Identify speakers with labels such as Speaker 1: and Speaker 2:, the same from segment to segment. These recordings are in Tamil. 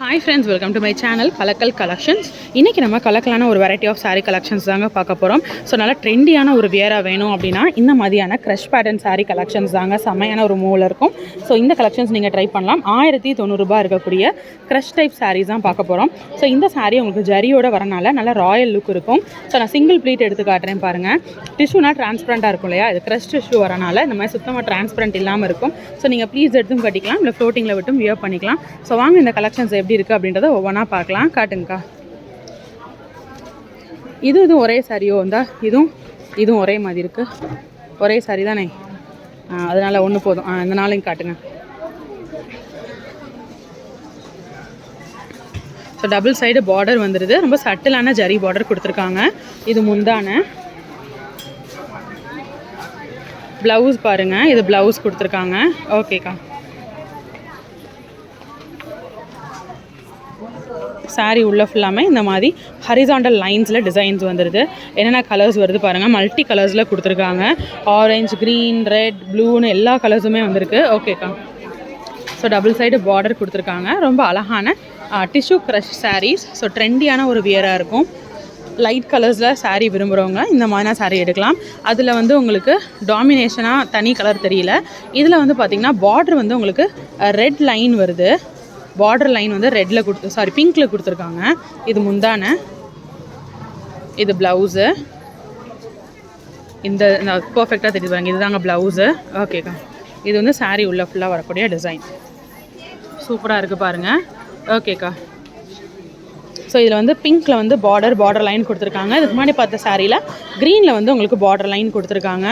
Speaker 1: Hi friends welcome to my channel Kalakkal collections இன்றைக்கி நம்ம கலக்கலான ஒரு வெரைட்டி ஆஃப் சாரீ கலெக்ஷன்ஸ் தாங்க பார்க்க போகிறோம் ஸோ நல்லா ட்ரெண்டியான ஒரு வியராக வேணும் அப்படின்னா இந்த மாதிரியான க்ரஷ் பேட்டர்ன் சாரீ கலெக்ஷன்ஸ் தாங்க செம்மையான ஒரு மூவில் இருக்கும். ஸோ இந்த கலெக்ஷன்ஸ் நீங்கள் ட்ரை பண்ணலாம். ஆயிரத்தி தொண்ணூறுரூபா இருக்கக்கூடிய க்ரஷ் டைப் சாரீஸ் தான் பார்க்க போகிறோம் ஸோ இந்த சாரீ உங்களுக்கு ஜரியோட வரனால நல்லா ராயல் லுக் இருக்கும். ஸோ நான் சிங்கிள் ப்ளீட் எடுத்து காட்டுறேன் பாருங்கள் டிஷ்யூனா டிரான்ஸ்பரண்ட்டாக இருக்கும் இல்லையா? இது க்ரஷ் டிஷ்யூ வரனால இந்த மாதிரி சுத்தமாக டிரான்ஸ்பரண்ட் இல்லாமல் இருக்கும். ஸோ நீங்கள் ப்ளீஸ் எடுத்தும் கட்டிக்கலாம். இல்லை ஃப்ளோட்டிங்கில் விட்டும் வியர் பண்ணிக்கலாம். ஸோ வாங்க இந்த கலெக்ஷன்ஸ் எப்படி இருக்குது அப்படின்றத ஒவ்வொன்றா பார்க்கலாம். காட்டுங்கக்கா. இது இதுவும் ஒரே சாரியோ இருந்தா இதுவும் இதுவும் ஒரே மாதிரி இருக்குது ஒரே சாரி தானே? அதனால் ஒன்று போதும். ஆ இந்த நாளையும் காட்டுங்க. ஸோ டபுள் சைடு பார்டர் வந்துடுது ரொம்ப சட்டிலான ஜரி பார்டர் கொடுத்துருக்காங்க. இது முந்தான. ப்ளவுஸ் பாருங்கள் இது ப்ளவுஸ் கொடுத்துருக்காங்க. ஓகேக்கா சாரீ உள்ள ஃபுல்லாமே இந்த மாதிரி ஹரிசாண்டல் லைன்ஸில் டிசைன்ஸ் வந்துடுது என்னென்ன கலர்ஸ் வருது பாருங்கள் மல்டி கலர்ஸில் கொடுத்துருக்காங்க. ஆரஞ்சு க்ரீன் ரெட் ப்ளூன்னு எல்லா கலர்ஸுமே வந்திருக்கு. ஓகேக்கா ஸோ டபுள் சைடு பார்டர் கொடுத்துருக்காங்க. ரொம்ப அழகான டிஷ்யூ க்ரஷ் சாரீஸ் ஸோ ட்ரெண்டியான ஒரு வியராக இருக்கும். லைட் கலர்ஸில் சாரீ விரும்புகிறவங்க இந்த மாதிரியான சாரீ எடுக்கலாம். அதில் வந்து உங்களுக்கு டாமினேஷனாக தனி கலர் தெரியல. இதில் வந்து பார்த்திங்கன்னா பார்டர் வந்து உங்களுக்கு ரெட் லைன் வருது. பார்டர் லைன் வந்து ரெட்டில் கொடுத்து சாரி பிங்க்கில் கொடுத்துருக்காங்க. இது முந்தான. இது ப்ளவுஸு இந்த பர்ஃபெக்டாக தெரிஞ்சு பாருங்க. இதுதாங்க ப்ளவுஸு ஓகேக்கா இது வந்து சாரீ உள்ள ஃபுல்லாக வரக்கூடிய டிசைன் சூப்பராக இருக்குது பாருங்கள் ஓகேக்கா ஸோ இதில் வந்து பிங்க்கில் வந்து பார்டர் பார்டர் லைன் கொடுத்துருக்காங்க. இதுக்கு முன்னாடி பார்த்த சாரியில் க்ரீனில் வந்து உங்களுக்கு பார்டர் லைன் கொடுத்துருக்காங்க.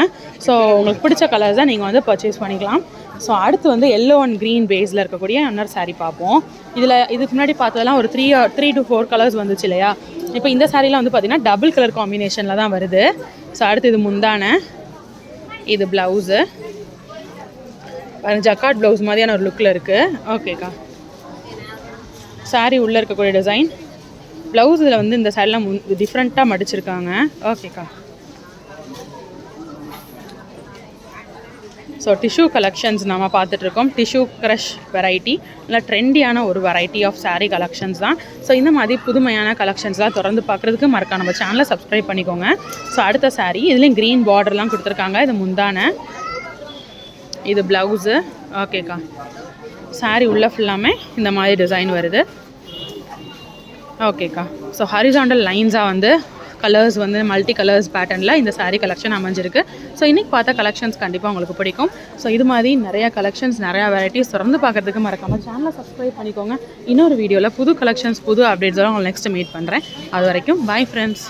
Speaker 1: ஸோ உங்களுக்கு பிடிச்ச கலர்ஸை நீங்கள் வந்து பர்ச்சேஸ் பண்ணிக்கலாம். ஸோ அடுத்து வந்து எல்லோ அண்ட் க்ரீன் பேஸில் இருக்கக்கூடிய இன்னொரு சாரீ பார்ப்போம். இதில் இதுக்கு முன்னாடி பார்த்ததெல்லாம் ஒரு three three two four colours வந்துச்சு இல்லையா? இப்போ இந்த சாரீலாம் வந்து பார்த்திங்கன்னா டபுள் கலர் காம்பினேஷனில் தான் வருது. ஸோ அடுத்து இது முந்தான. இது ப்ளவுஸு ஜக்காட் ப்ளவுஸ் மாதிரியான ஒரு லுக்கில் இருக்குது ஓகேக்கா சாரீ உள்ளே இருக்கக்கூடிய டிசைன் ப்ளவுஸ் இதில் வந்து இந்த சைடெலாம் டிஃப்ரெண்ட்டாக மடிச்சிருக்காங்க. ஓகேக்கா ஸோ டிஷ்யூ கலெக்ஷன்ஸ் நம்ம பார்த்துட்ருக்கோம் டிஷ்யூ க்ரஷ் வெரைட்டி இல்லை ட்ரெண்டியான ஒரு வெரைட்டி ஆஃப் சாரீ கலெக்ஷன்ஸ் தான். ஸோ இந்த மாதிரி புதுமையான கலெக்ஷன்ஸ்லாம் தொடர்ந்து பார்க்குறதுக்கு மறக்காம நம்ம சேனலை சப்ஸ்கிரைப் பண்ணிக்கோங்க. ஸோ அடுத்த சாரீ இதுலேயும் க்ரீன் பார்டர்லாம் கொடுத்துருக்காங்க. இது முந்தான. இது ப்ளவுஸு ஓகேக்கா saree உள்ள ஃபுல்லாமே இந்த மாதிரி டிசைன் வருது. ஓகேக்கா ஸோ ஹரிசாண்டல் லைன்ஸாக வந்து கலர்ஸ் வந்து மல்டி கலர்ஸ் பேட்டர்னில் இந்த சாரீ கலெக்ஷன் அமைஞ்சிருக்கு. ஸோ இன்றைக்கி பார்த்த கலெக்ஷன்ஸ் கண்டிப்பாக உங்களுக்கு பிடிக்கும். ஸோ இது மாதிரி நிறையா கலெக்ஷன்ஸ் நிறையா வெரைட்டிஸ் தொடர்ந்து பார்க்குறதுக்கு மறக்காமல் சேனலை சப்ஸ்கிரைப் பண்ணிக்கோங்க. இன்னொரு வீடியோவில் புது கலெக்ஷன்ஸ் புது அப்டேட்ஸோட உங்களுக்கு நெக்ஸ்ட் மீட் பண்ணுறேன் அது வரைக்கும் பை ஃப்ரெண்ட்ஸ்